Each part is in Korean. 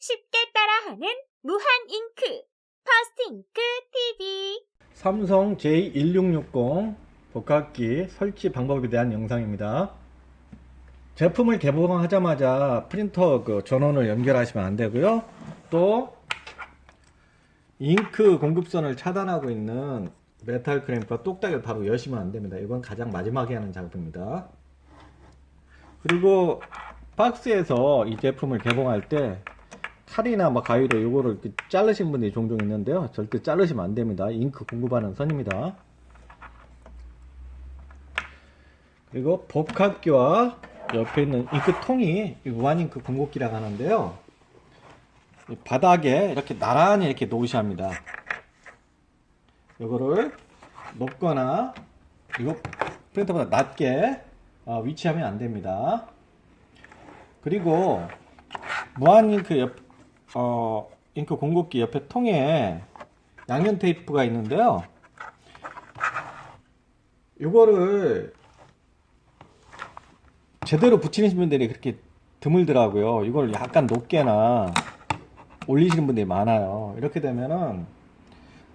쉽게 따라하는 무한 잉크 퍼스트 잉크 TV 삼성 J1660 복합기 설치 방법에 대한 영상입니다. 제품을 개봉하자마자 프린터 그 전원을 연결하시면 안 되고요. 또 잉크 공급선을 차단하고 있는 메탈 크램프와 똑딱이를 바로 여시면 안 됩니다. 이건 가장 마지막에 하는 작업입니다. 그리고 박스에서 이 제품을 개봉할 때 칼이나 뭐 가위로 이거를 이렇게 자르신 분들이 종종 있는데요. 절대 자르시면 안 됩니다. 잉크 공급하는 선입니다. 그리고 복합기와 옆에 있는 잉크 통이 무한잉크 공급기라고 하는데요. 이 바닥에 이렇게 나란히 이렇게 놓으셔야 합니다. 이거를 높거나 이거 프린터보다 낮게 어, 위치하면 안 됩니다. 그리고 무한 잉크 옆, 어, 잉크 공급기 옆에 통에 양면 테이프가 있는데요. 이거를 제대로 붙이는 분들이 그렇게 드물더라고요. 이걸 약간 높게나 올리시는 분들이 많아요. 이렇게 되면은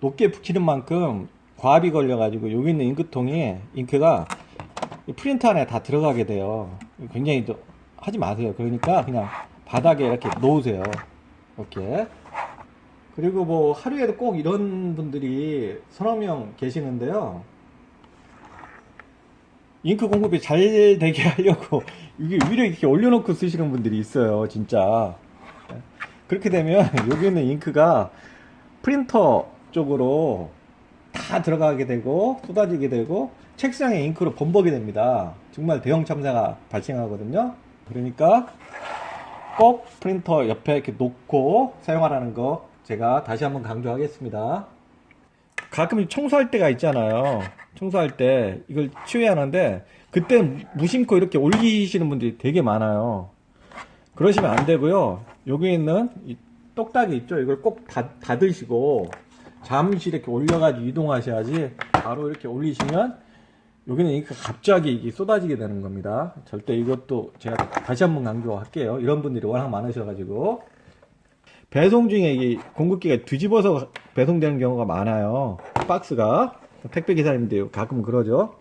높게 붙이는 만큼 과압이 걸려가지고 여기 있는 잉크통이 잉크가 이 프린터 안에 다 들어가게 돼요. 굉장히 또 하지 마세요. 그러니까 그냥 바닥에 이렇게 놓으세요. 이렇게. 그리고 뭐 하루에도 꼭 이런 분들이 서너 명 계시는데요. 잉크 공급이 잘 되게 하려고 이게 위로 이렇게 올려놓고 쓰시는 분들이 있어요. 진짜. 그렇게 되면 여기 있는 잉크가 프린터 쪽으로 다 들어가게 되고 쏟아지게 되고 책상에 잉크로 범벅이 됩니다. 정말 대형 참사가 발생하거든요. 그러니까 꼭 프린터 옆에 이렇게 놓고 사용하라는 거 제가 다시 한번 강조하겠습니다. 가끔 청소할 때가 있잖아요. 청소할 때 이걸 치워야 하는데 그때 무심코 이렇게 올리시는 분들이 되게 많아요. 그러시면 안 되고요. 여기 있는 이 똑딱이 있죠. 이걸 꼭 닫, 닫으시고 잠시 이렇게 올려가지고 이동하셔야지 바로 이렇게 올리시면 여기는 이렇게 갑자기 이게 쏟아지게 되는 겁니다. 절대 이것도 제가 다시 한번 강조할게요. 이런 분들이 워낙 많으셔가지고 배송 중에 이 공급기가 뒤집어서 배송되는 경우가 많아요. 박스가 택배 기사님들 가끔 그러죠.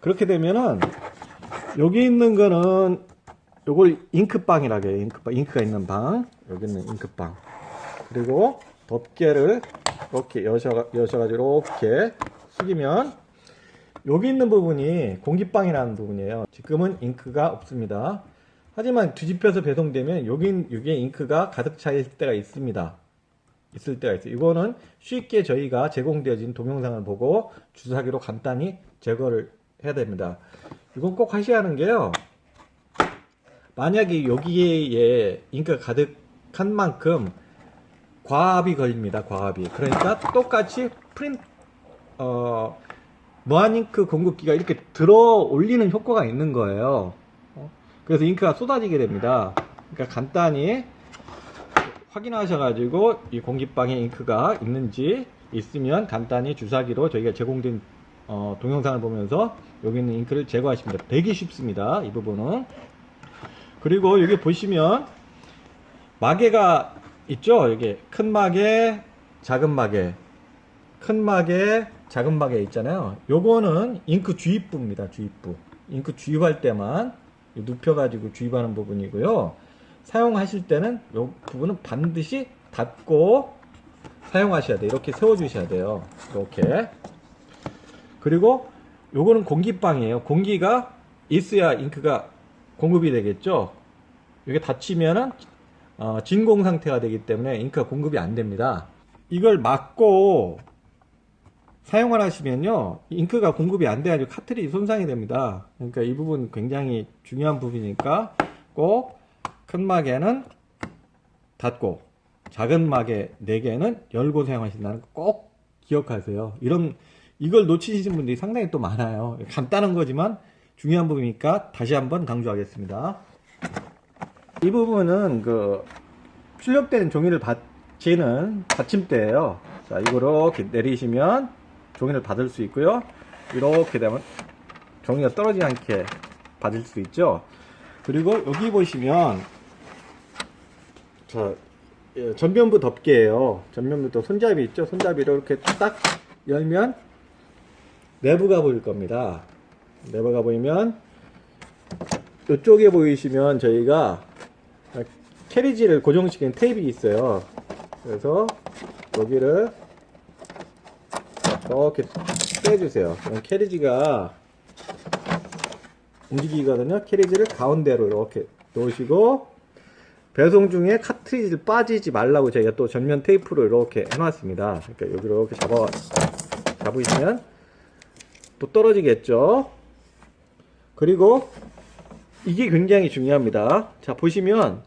그렇게 되면은 여기 있는 거는 요걸 잉크빵이라고 해요. 잉크빵, 잉크가 있는 방. 여기는 잉크빵. 그리고 덮개를 이렇게 여셔, 여셔가지고 이렇게 숙이면 여기 있는 부분이 공기빵이라는 부분이에요. 지금은 잉크가 없습니다. 하지만 뒤집혀서 배송되면 여긴, 여기에 잉크가 가득 차 있을 때가 있습니다. 있을 때가 있어요. 이거는 쉽게 저희가 제공되어진 동영상을 보고 주사기로 간단히 제거를 해야 됩니다. 이건 꼭 하셔야 하는 게요. 만약에 여기에 잉크가 가득한 만큼 과압이 걸립니다. 과압이. 그러니까 똑같이 프린 어 무한잉크 공급기가 이렇게 들어 올리는 효과가 있는 거예요. 어? 그래서 잉크가 쏟아지게 됩니다. 그러니까 간단히 확인하셔가지고 이 공기방에 잉크가 있는지 있으면 간단히 주사기로 저희가 제공된 어, 동영상을 보면서 여기 있는 잉크를 제거하십니다. 되게 쉽습니다. 이 부분은. 그리고 여기 보시면 마개가 있죠? 여기 큰 마개, 작은 마개, 큰 마개, 작은 마개 있잖아요. 요거는 잉크 주입부입니다. 주입부. 잉크 주입할 때만 눕혀가지고 주입하는 부분이고요. 사용하실 때는 요 부분은 반드시 닫고 사용하셔야 돼요. 이렇게 세워주셔야 돼요. 이렇게. 그리고 요거는 공기방이에요. 공기가 있어야 잉크가 공급이 되겠죠. 이게 닫히면은 어, 진공 상태가 되기 때문에 잉크가 공급이 안 됩니다. 이걸 막고 사용을 하시면요, 잉크가 공급이 안 돼가지고 카트리지 손상이 됩니다. 그러니까 이 부분 굉장히 중요한 부분이니까 꼭큰 마개는 닫고 작은 마개 4개는 열고 사용하신다는 거 꼭 기억하세요. 이런 이걸 놓치시는 분들이 상당히 또 많아요. 간단한 거지만 중요한 부분이니까 다시 한번 강조하겠습니다. 이 부분은 그 출력된 종이를 받치는 받침대예요. 자, 이거로 이렇게 내리시면 종이를 받을 수 있고요. 이렇게 되면 종이가 떨어지지 않게 받을 수 있죠. 그리고 여기 보시면 자, 예, 전면부 덮개예요. 전면부도 손잡이 있죠? 손잡이를 이렇게 딱 열면 내부가 보일 겁니다. 내부가 보이면 이쪽에 보이시면 저희가 캐리지를 고정시킨 테이프 있어요. 그래서 여기를 이렇게 빼주세요. 그럼 캐리지가 움직이거든요. 캐리지를 가운데로 이렇게 놓으시고 배송 중에 카트리지를 빠지지 말라고 저희가 또 전면 테이프로 이렇게 해놨습니다. 그러니까 여기로 이렇게 잡아 잡으시면 또 떨어지겠죠. 그리고 이게 굉장히 중요합니다. 자 보시면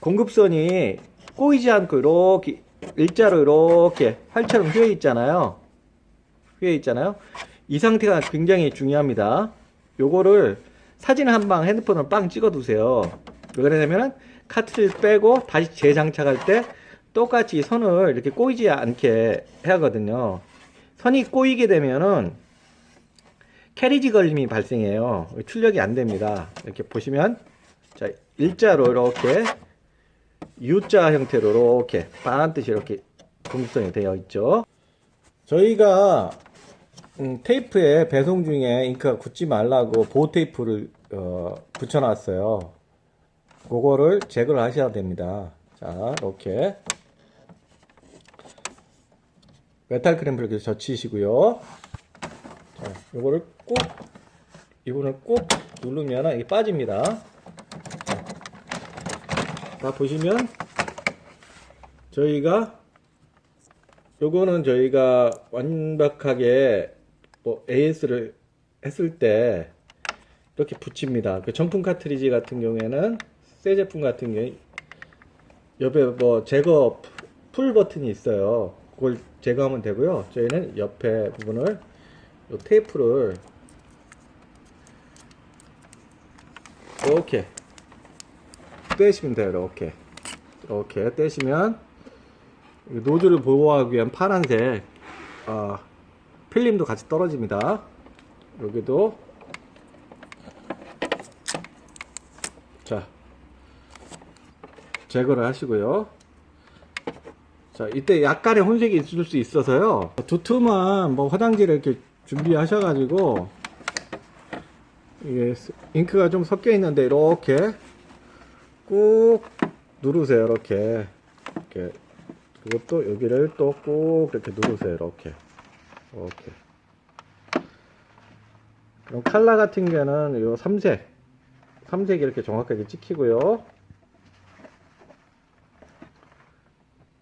공급선이 꼬이지 않고 이렇게 일자로 이렇게 활처럼 휘어 있잖아요. 휘어 있잖아요. 이 상태가 굉장히 중요합니다. 요거를 사진 한 방 핸드폰으로 빵 찍어 두세요. 왜 그러냐면은 카트를 빼고 다시 재장착할 때 똑같이 선을 이렇게 꼬이지 않게 해야 하거든요. 선이 꼬이게 되면은 캐리지 걸림이 발생해요. 출력이 안 됩니다. 이렇게 보시면 자 일자로 이렇게 U자 형태로 이렇게 반듯이 이렇게 공급선이 되어 있죠. 저희가 음, 테이프에 배송 중에 잉크가 굳지 말라고 보호 테이프를 어, 붙여놨어요. 그거를 제거를 하셔야 됩니다. 자, 이렇게 메탈 크램프를 이렇게 젖히시고요. 자, 요거를 꾹 이거를 꾹 누르면 이게 빠집니다. 자, 보시면 저희가 요거는 저희가 완벽하게 뭐 AS를 했을 때 이렇게 붙입니다. 그 정품 카트리지 같은 경우에는 새 제품 같은 경우에 옆에 뭐 제거 풀 버튼이 있어요. 그걸 제거하면 되고요. 저희는 옆에 부분을 요 테이프를 이렇게 떼시면 돼요. 이렇게 이렇게 떼시면 이 노즐을 보호하기 위한 파란색 어, 필름도 같이 떨어집니다. 여기도 자 제거를 하시고요. 자 이때 약간의 혼색이 있을 수 있어서요. 두툼한 뭐 화장지를 이렇게 준비하셔가지고 이게 스- 잉크가 좀 섞여 있는데 이렇게 꾹 누르세요. 이렇게 이렇게 그것도 여기를 또 꾹 이렇게 누르세요. 이렇게 이렇게 그럼 칼라 같은 경우는 요 삼색 삼색이 이렇게 정확하게 찍히고요.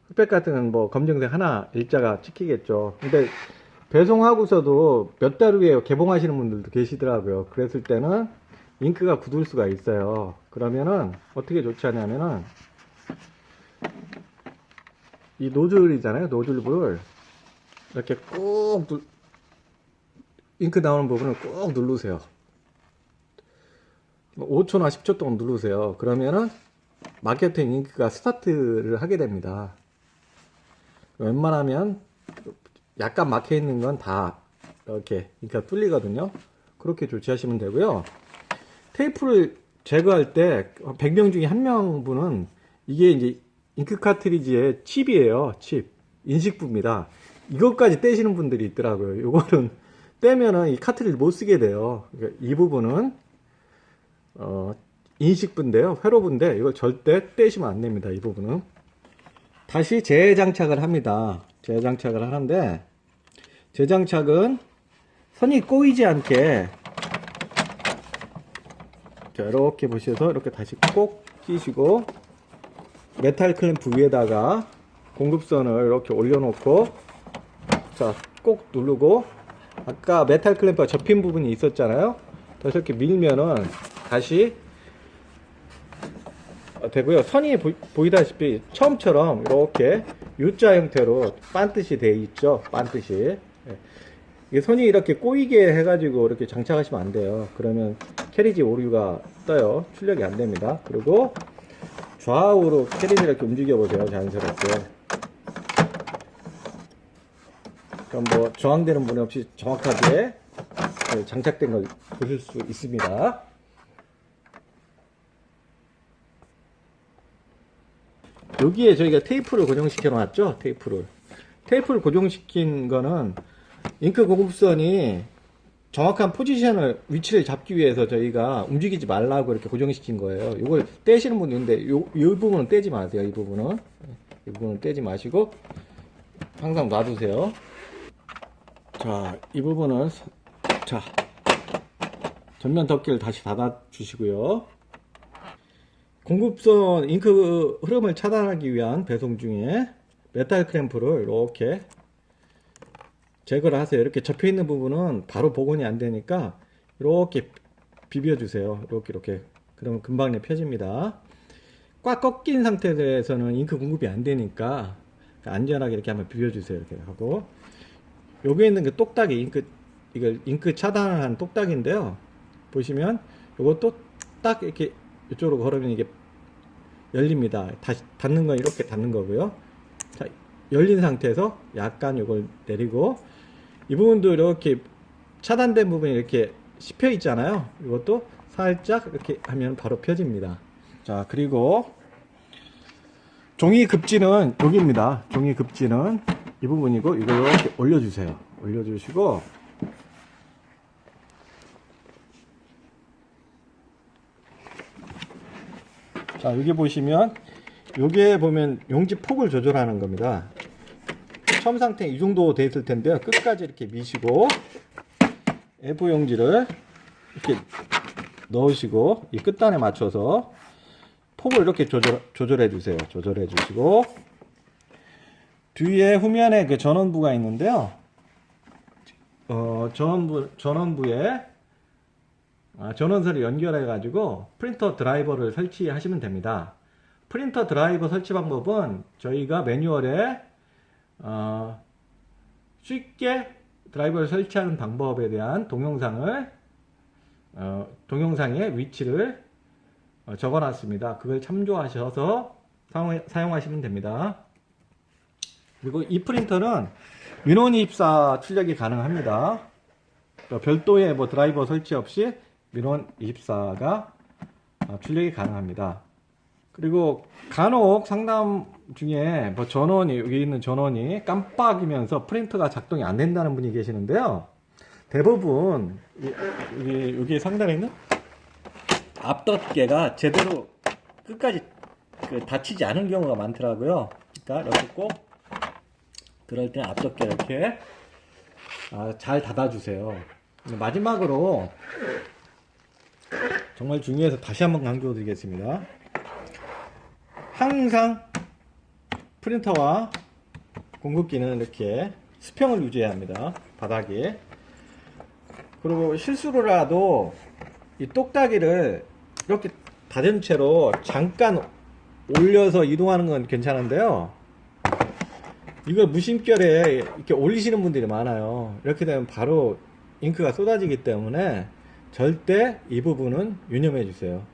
흑백 같은 건뭐 검정색 하나 일자가 찍히겠죠. 근데 배송하고서도 몇 달 후에 개봉하시는 분들도 계시더라고요. 그랬을 때는 잉크가 굳을 수가 있어요. 그러면은 어떻게 조치하냐면은 이 노즐이잖아요. 노즐을 이렇게 꾹 누, 잉크 나오는 부분을 꾹 누르세요. 5초나 10초 동안 누르세요. 그러면은 마케팅 잉크가 스타트를 하게 됩니다. 웬만하면 약간 막혀 있는 건 다 이렇게 잉크가 뚫리거든요. 그렇게 조치하시면 되고요. 테이프를 제거할 때 100명 중에 한 명분은 이게 이제 잉크 카트리지의 칩이에요. 칩. 인식부입니다. 이것까지 떼시는 분들이 있더라고요. 이거는 떼면은 이 카트리지 못 쓰게 돼요. 그러니까 이 부분은 어, 인식부인데요. 회로부인데 이걸 절대 떼시면 안 됩니다. 이 부분은. 다시 재장착을 합니다. 재장착을 하는데 재장착은 선이 꼬이지 않게 자, 이렇게 보셔서 이렇게 다시 꼭 끼시고 메탈 클램프 위에다가 공급선을 이렇게 올려놓고 자, 꼭 누르고 아까 메탈 클램프가 접힌 부분이 있었잖아요. 다시 이렇게 밀면은 다시 어, 되고요. 선이 보, 이 다시피 처음처럼 이렇게 U자 형태로 반듯이 돼 있죠. 반듯이. 예. 이게 선이 이렇게 꼬이게 해가지고 이렇게 장착하시면 안 돼요. 그러면 캐리지 오류가 떠요. 출력이 안 됩니다. 그리고 좌우로 캐리지 이렇게 움직여 보세요. 자연스럽게. 그럼 뭐 저항되는 부분 없이 정확하게 그 장착된 걸 보실 수 있습니다. 여기에 저희가 테이프를 고정시켜 놨죠? 테이프를. 테이프를 고정시킨 거는 잉크 공급선이 정확한 포지션을 위치를 잡기 위해서 저희가 움직이지 말라고 이렇게 고정시킨 거예요. 이걸 떼시는 분이 있는데 요, 이 부분은 떼지 마세요 이 부분은. 이 부분은 떼지 마시고 항상 놔두세요 자 이 부분은 서- 자 전면 덮개를 다시 닫아 주시고요 공급선 잉크 흐름을 차단하기 위한 배송 중에 메탈 크램프를 이렇게 제거를 하세요. 이렇게 접혀 있는 부분은 바로 복원이 안 되니까 이렇게 비벼 주세요. 이렇게 이렇게. 그러면 금방 내 펴집니다. 꽉 꺾인 상태에서는 잉크 공급이 안 되니까 안전하게 이렇게 한번 비벼 주세요. 이렇게 하고 여기에 있는 그 똑딱이 잉크 이걸 잉크 차단을 한 똑딱인데요. 보시면 이것도 딱 이렇게 이쪽으로 걸으면 이게 열립니다. 다시 닫는 건 이렇게 닫는 거고요. 자, 열린 상태에서 약간 이걸 내리고 이 부분도 이렇게 차단된 부분이 이렇게 씹혀 있잖아요. 이것도 살짝 이렇게 하면 바로 펴집니다. 자, 그리고 종이 급지는 여기입니다. 종이 급지는 이 부분이고 이걸 이렇게 올려주세요. 올려주시고 자, 여기 보시면 여기에 보면 용지 폭을 조절하는 겁니다. 처음 상태 이 정도 돼 있을 텐데요. 끝까지 이렇게 미시고 F 용지를 이렇게 넣으시고 이 끝단에 맞춰서 폭을 이렇게 조절 조절해 주세요. 조절해 주시고 뒤에 후면에 그 전원부가 있는데요. 어, 전원부 전원부에 아, 전원선을 연결해 가지고 프린터 드라이버를 설치하시면 됩니다. 프린터 드라이버 설치 방법은 저희가 매뉴얼에 어, 쉽게 드라이버를 설치하는 방법에 대한 동영상을 어, 동영상의 위치를 어, 적어놨습니다. 그걸 참조하셔서 사용, 사용하시면 됩니다. 그리고 이 프린터는 민원 입사 출력이 가능합니다. 또 별도의 뭐 드라이버 설치 없이 민원 24가 어, 출력이 가능합니다. 그리고 간혹 상담 중에 뭐 전원이 여기 있는 전원이 깜빡이면서 프린터가 작동이 안 된다는 분이 계시는데요. 대부분 이- 여기 여기 상단에 있는 앞덮개가 제대로 끝까지 그 닫히지 않은 경우가 많더라고요. 그러니까 이렇게 꼭 그럴 때 앞덮개 이렇게 아, 잘 닫아주세요. 마지막으로 정말 중요해서 다시 한번 강조드리겠습니다. 항상 프린터와 공급기는 이렇게 수평을 유지해야 합니다. 바닥에. 그리고 실수로라도 이 똑딱이를 이렇게 닫은 채로 잠깐 올려서 이동하는 건 괜찮은데요. 이걸 무심결에 이렇게 올리시는 분들이 많아요. 이렇게 되면 바로 잉크가 쏟아지기 때문에 절대 이 부분은 유념해 주세요.